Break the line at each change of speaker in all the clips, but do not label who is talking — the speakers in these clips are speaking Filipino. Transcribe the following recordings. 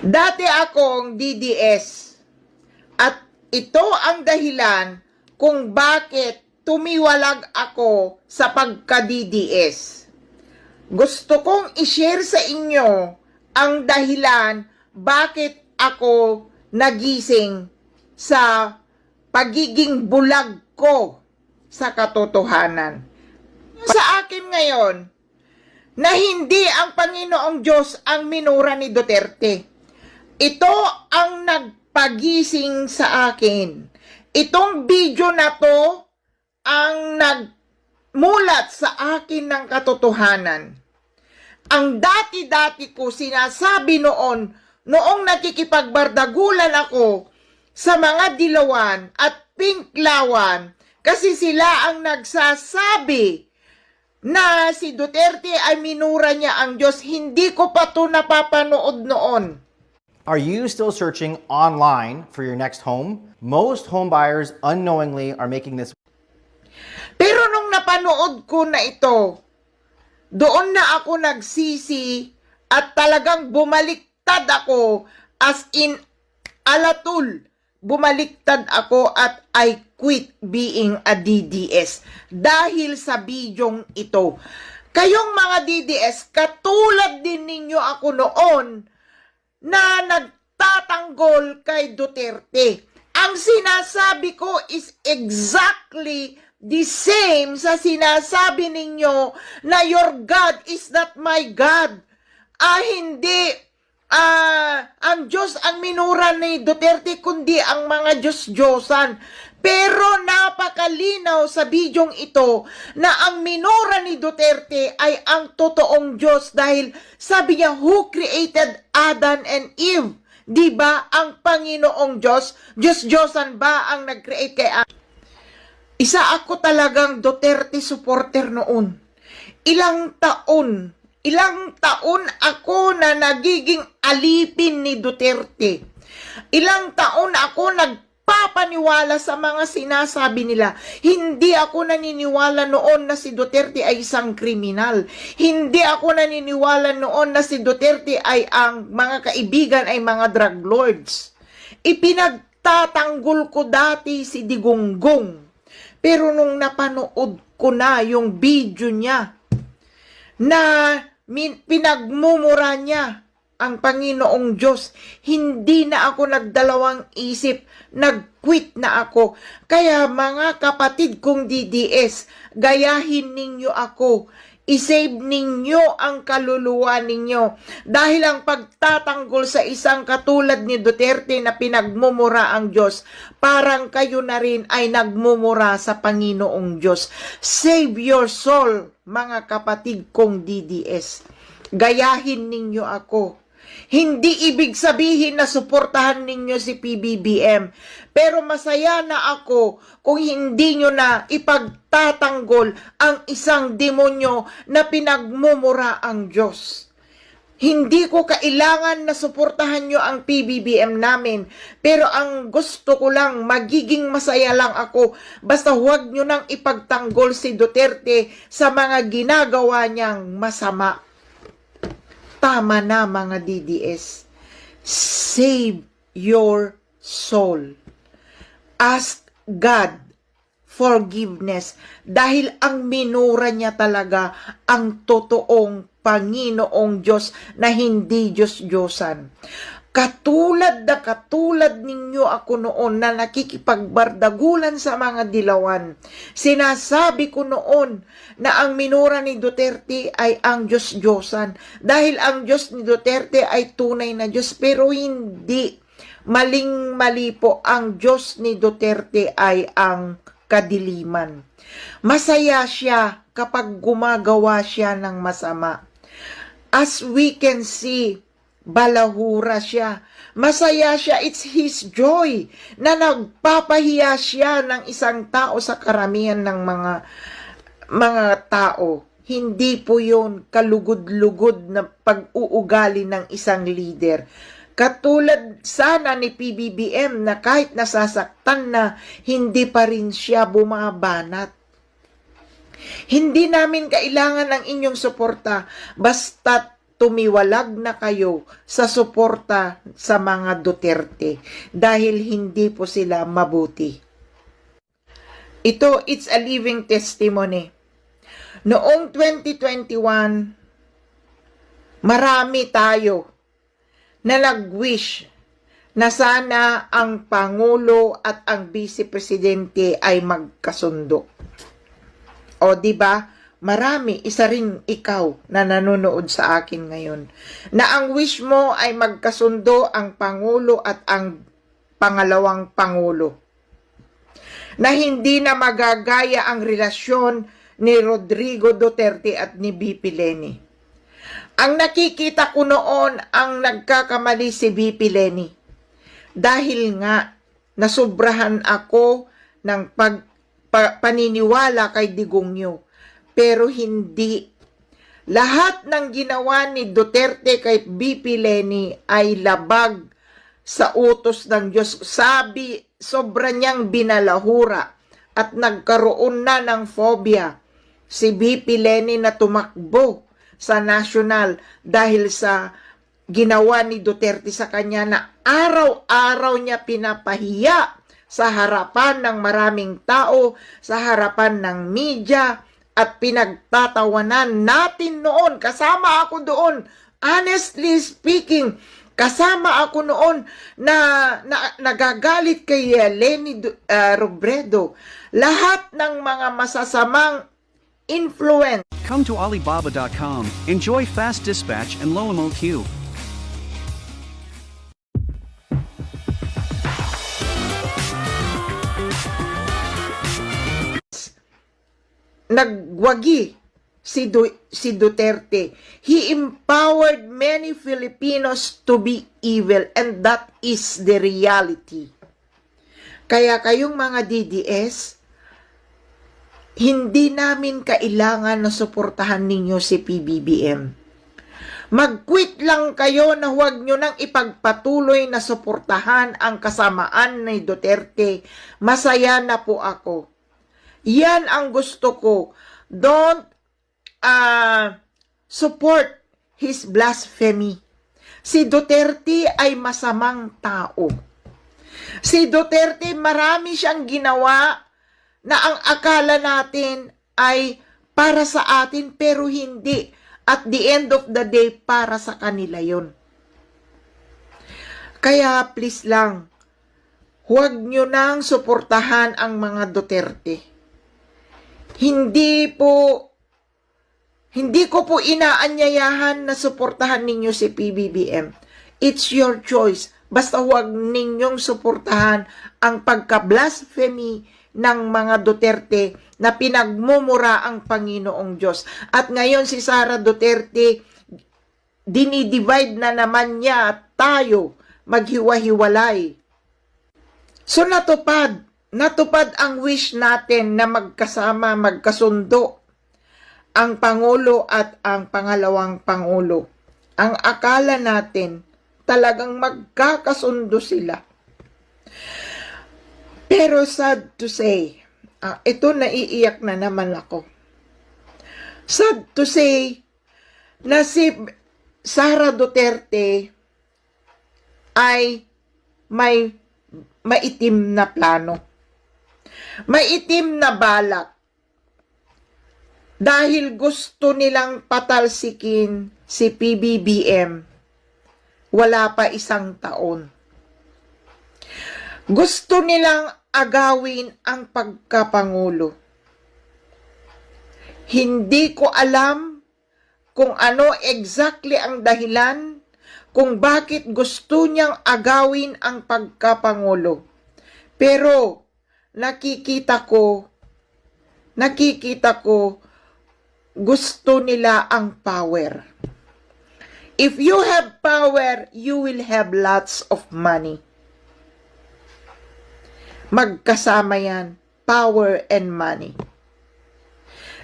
Dati akong DDS at ito ang dahilan kung bakit tumiwalag ako sa pagka-DDS. Gusto kong i-share sa inyo ang dahilan bakit ako nagising sa pagiging bulag ko sa katotohanan. Sa akin ngayon, na hindi ang Panginoong Diyos ang minura ni Duterte. Ito ang nagpagising sa akin. Itong video na to ang nagmulat sa akin ng katotohanan. Ang dati-dati ko sinasabi noon, noong nakikipagbardagulan ako sa mga dilawan at pinklawan, kasi sila ang nagsasabi na si Duterte ay minura niya ang Diyos. Hindi ko pa to napapanood noon.
Are you still searching online for your next home? Most home buyers unknowingly are making this
Pero nung napanood ko na ito, doon na ako nagsisi at talagang bumaliktad ako as in alatul. Bumaliktad ako at I quit being a DDS dahil sa bidyong ito. Kayong mga DDS, katulad din ninyo ako noon na nagtatanggol kay Duterte. Ang sinasabi ko is exactly the same sa sinasabi ninyo na your God is not my God. Ah, hindi ah, ang Diyos ang minura ni Duterte, kundi ang mga Diyos-Diyosan. Pero napakalinaw sa bidyong ito na ang minura ni Duterte ay ang totoong Diyos dahil sabi niya, who created Adam and Eve? Di ba ang Panginoong Diyos? Diyos-Diyosan ba ang nag-create kay Adam? Isa ako talagang Duterte supporter noon. Ilang taon, ilang taon ako na nagiging alipin ni Duterte. Ilang taon ako nagpapaniwala sa mga sinasabi nila. Hindi ako naniniwala noon na si Duterte ay isang kriminal. Hindi ako naniniwala noon na si Duterte ay ang mga kaibigan ay mga drug lords. Ipinagtatanggol ko dati si Digonggong. Pero nung napanood ko na yung video niya na pinagmumura niya ang Panginoong Diyos, hindi na ako nagdalawang isip, nag-quit na ako. Kaya mga kapatid kong DDS, gayahin ninyo ako. I-save ninyo ang kaluluwa ninyo. Dahil ang pagtatanggol sa isang katulad ni Duterte na pinagmumura ang Diyos, parang kayo na rin ay nagmumura sa Panginoong Diyos. Save your soul, mga kapatid kong DDS. Gayahin ninyo ako. Hindi ibig sabihin na suportahan ninyo si PBBM. Pero masaya na ako kung hindi nyo na ipagtatanggol ang isang demonyo na pinagmumura ang Diyos. Hindi ko kailangan na suportahan nyo ang PBBM namin. Pero ang gusto ko lang, magiging masaya lang ako. Basta huwag nyo nang ipagtanggol si Duterte sa mga ginagawa niyang masama. Tama na mga DDS. Save your soul. Ask God forgiveness dahil ang minura niya talaga ang totoong Panginoong Diyos na hindi Diyos-Diyosan. Katulad na katulad ninyo ako noon na nakikipagbardagulan sa mga dilawan. Sinasabi ko noon na ang minura ni Duterte ay ang Diyos-Diyosan. Dahil ang Diyos ni Duterte ay tunay na Diyos pero hindi. Maling-mali po ang Diyos ni Duterte ay ang kadiliman. Masaya siya kapag gumagawa siya ng masama. As we can see, balahura siya. Masaya siya, it's his joy na nagpapahiya siya ng isang tao sa karamihan ng mga mga tao. Hindi po yun kalugod-lugod na pag-uugali ng isang leader. Katulad sana ni PBBM na kahit nasasaktan na, hindi pa rin siya bumabanat. Hindi namin kailangan ng inyong suporta, basta't tumiwalag na kayo sa suporta sa mga Duterte dahil hindi po sila mabuti. Ito, it's a living testimony. Noong 2021, marami tayo na nag-wish na sana ang Pangulo at ang Vice Presidente ay magkasundo. O, di ba? Marami, isa rin ikaw na nanonood sa akin ngayon. Na ang wish mo ay magkasundo ang Pangulo at ang pangalawang Pangulo. Na hindi na magagaya ang relasyon ni Rodrigo Duterte at ni BP Leni. Ang nakikita ko noon ang nagkakamali si BP Leni. Dahil nga nasubrahan ako ng pag, pa- paniniwala kay Digongyo. Pero hindi. Lahat ng ginawa ni Duterte kay BP Leni ay labag sa utos ng Diyos. Sabi, sobra niyang binalahura at nagkaroon na ng phobia si BP Leni na tumakbo sa national dahil sa ginawa ni Duterte sa kanya na araw-araw niya pinapahiya sa harapan ng maraming tao, sa harapan ng media, at pinagtatawanan natin noon. Kasama ako doon. Honestly speaking, kasama ako noon na, na nagagalit kay Lenny uh, Robredo. Lahat ng mga masasamang influence
Come to Alibaba.com. Enjoy fast dispatch and low MOQ.
Nagwagi si, Du- si Duterte. He empowered many Filipinos to be evil and that is the reality. Kaya kayong mga DDS, hindi namin kailangan na suportahan ninyo si PBBM. Mag-quit lang kayo na huwag nyo nang ipagpatuloy na suportahan ang kasamaan ni Duterte. Masaya na po ako. Yan ang gusto ko. Don't uh, support his blasphemy. Si Duterte ay masamang tao. Si Duterte marami siyang ginawa na ang akala natin ay para sa atin pero hindi. At the end of the day, para sa kanila yon. Kaya please lang, huwag nyo nang suportahan ang mga Duterte hindi po hindi ko po inaanyayahan na suportahan ninyo si PBBM. It's your choice. Basta huwag ninyong suportahan ang pagka-blasphemy ng mga Duterte na pinagmumura ang Panginoong Diyos. At ngayon si Sara Duterte, dinidivide na naman niya tayo maghiwa-hiwalay. So natupad, natupad ang wish natin na magkasama, magkasundo ang Pangulo at ang pangalawang Pangulo. Ang akala natin, talagang magkakasundo sila. Pero sad to say, ah, ito naiiyak na naman ako. Sad to say, na si Sara Duterte ay may maitim na plano. Maitim na balak. Dahil gusto nilang patalsikin si PBBM, wala pa isang taon. Gusto nilang agawin ang pagkapangulo. Hindi ko alam kung ano exactly ang dahilan kung bakit gusto niyang agawin ang pagkapangulo. Pero nakikita ko, nakikita ko, gusto nila ang power. If you have power, you will have lots of money. Magkasama yan, power and money.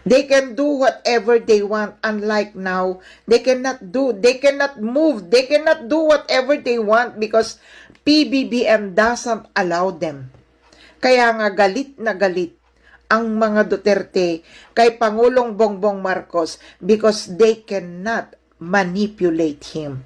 They can do whatever they want. Unlike now, they cannot do, they cannot move, they cannot do whatever they want because PBBM doesn't allow them. Kaya nga galit na galit ang mga Duterte kay Pangulong Bongbong Marcos because they cannot manipulate him.